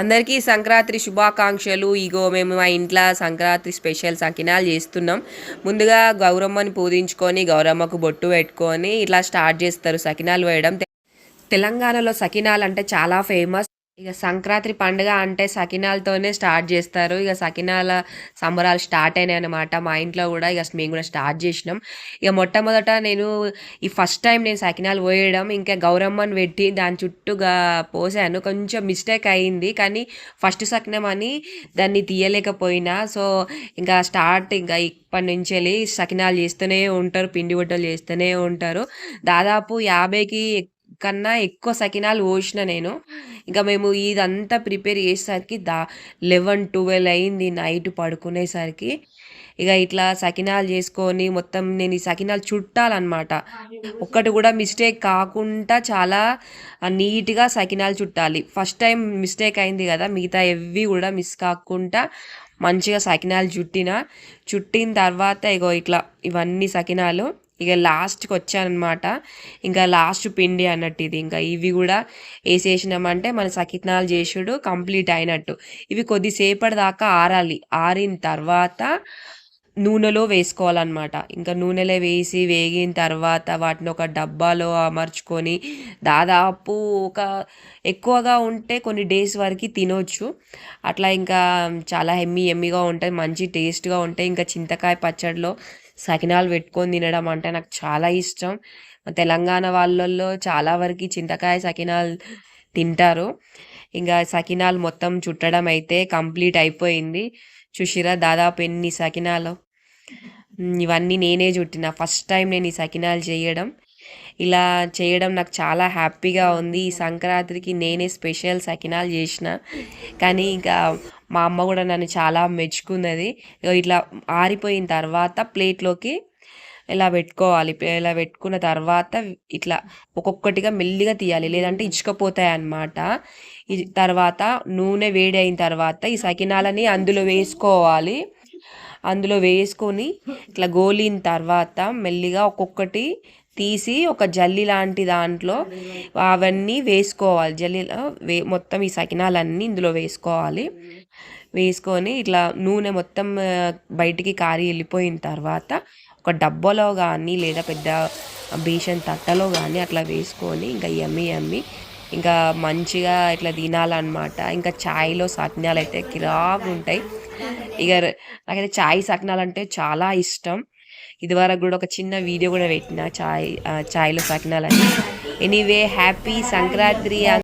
అందరికీ సంక్రాంతి శుభాకాంక్షలు. ఇగో మేము మా ఇంట్లో సంక్రాంతి స్పెషల్ సకినాలు చేస్తున్నాం. ముందుగా గౌరమ్మని పూజించుకొని గౌరమ్మకు బొట్టు పెట్టుకొని ఇట్లా స్టార్ట్ చేస్తారు సకినాలు వేయడం. తెలంగాణలో సకినాలు అంటే చాలా ఫేమస్. ఇక సంక్రాంతి పండుగ అంటే సకినాలతోనే స్టార్ట్ చేస్తారు. ఇక సకినాల సంబరాలు స్టార్ట్ అయినాయి అనమాట మా ఇంట్లో కూడా ఇక మేము కూడా స్టార్ట్ చేసినాం. ఇక మొట్టమొదట నేను ఈ ఫస్ట్ టైం నేను సకినాలు పోయడం ఇంకా గౌరమ్మని పెట్టి దాని చుట్టూగా పోసాను. కొంచెం మిస్టేక్ అయింది కానీ ఫస్ట్ సకినం అని దాన్ని తీయలేకపోయినా. సో ఇంకా స్టార్ట్ ఇంకా ఇప్పటి నుంచి వెళ్ళి సకినాలు చేస్తూనే ఉంటారు పిండి వంటలు చేస్తూనే ఉంటారు. దాదాపు యాభైకి కన్నా ఎక్కువ సకినాలు పోసిన నేను. ఇంకా మేము ఇదంతా ప్రిపేర్ చేసేసరికి దా లెవెన్ ట్వెల్వ్ అయింది నైట్ పడుకునేసరికి. ఇక ఇట్లా సకినాలు చేసుకొని మొత్తం నేను ఈ సకినాలు చుట్టాలన్నమాట. ఒక్కటి కూడా మిస్టేక్ కాకుండా చాలా నీట్గా సకినాలు చుట్టాలి. ఫస్ట్ టైం మిస్టేక్ అయింది కదా మిగతా ఎవ్వి కూడా మిస్ కాకుండా మంచిగా సకినాలు చుట్టిన. చుట్టిన తర్వాత ఇగో ఇట్లా ఇవన్నీ సకినాలు ఇక లాస్ట్కి వచ్చానమాట ఇంకా లాస్ట్ పిండి అన్నట్టు ఇది. ఇంకా ఇవి కూడా వేసేసినామంటే మన సకిత్నాలు చేసుడు కంప్లీట్ అయినట్టు. ఇవి కొద్దిసేపటి దాకా ఆరాలి. ఆరిన తర్వాత నూనెలో వేసుకోవాలన్నమాట. ఇంకా నూనెలో వేసి వేగిన తర్వాత వాటిని ఒక డబ్బాలో అమర్చుకొని దాదాపు ఒక ఎక్కువగా ఉంటే కొన్ని డేస్ వరకు తినొచ్చు. అట్లా ఇంకా చాలా ఎమ్మి ఎమ్మిగా ఉంటుంది మంచి టేస్ట్గా ఉంటాయి. ఇంకా చింతకాయ పచ్చడిలో సకినాలు పెట్టుకొని తినడం అంటే నాకు చాలా ఇష్టం. తెలంగాణ వాళ్ళల్లో చాలా వరకు చింతకాయ సకినాలు తింటారు. ఇంకా సకినాలు మొత్తం చుట్టడం అయితే కంప్లీట్ అయిపోయింది. చూసిరా దాదాపు ఎన్ని సకినాలు? ఇవన్నీ నేనే చుట్టిన. ఫస్ట్ టైం నేను ఈ సకినాలు చేయడం. ఇలా చేయడం నాకు చాలా హ్యాపీగా ఉంది. ఈ సంక్రాంతికి నేనే స్పెషల్ సకినాలు చేసిన. కానీ ఇంకా మా అమ్మ కూడా నన్ను చాలా మెచ్చుకున్నది. ఇట్లా ఆరిపోయిన తర్వాత ప్లేట్లోకి ఇలా పెట్టుకోవాలి ఇలా పెట్టుకున్న తర్వాత ఇట్లా ఒక్కొక్కటిగా మెల్లిగా తీయాలి. లేదంటే ఇచ్చుకపోతాయి అన్నమాట తర్వాత నూనె వేడి అయిన తర్వాత ఈ సకినాలని అందులో వేసుకోవాలి. అందులో వేసుకొని ఇట్లా గోలిన తర్వాత మెల్లిగా ఒక్కొక్కటి తీసి ఒక జల్లి లాంటి దాంట్లో అవన్నీ వేసుకోవాలి. జల్లిలో వే మొత్తం ఈ సకినాలన్నీ ఇందులో వేసుకోవాలి. వేసుకొని ఇట్లా నూనె మొత్తం బయటికి కారి వెళ్ళిపోయిన తర్వాత ఒక డబ్బాలో కానీ లేదా పెద్ద బేషన్ తట్టలో కానీ అట్లా వేసుకొని ఇంకా ఎమ్మి ఎమ్మి ఇంకా మంచిగా ఇట్లా తినాలన్నమాట. ఇంకా ఛాయ్లో సకినాలు అయితే కిరాకు ఉంటాయి. ఇక నాకైతే చాయ్ సకినాలు అంటే చాలా ఇష్టం. ఇదివరకు కూడా ఒక చిన్న వీడియో కూడా పెట్టిన చాయ్ ఛాయ్లో చాయ్లో సకినాలని ఎనీవే హ్యాపీ సంక్రాంతి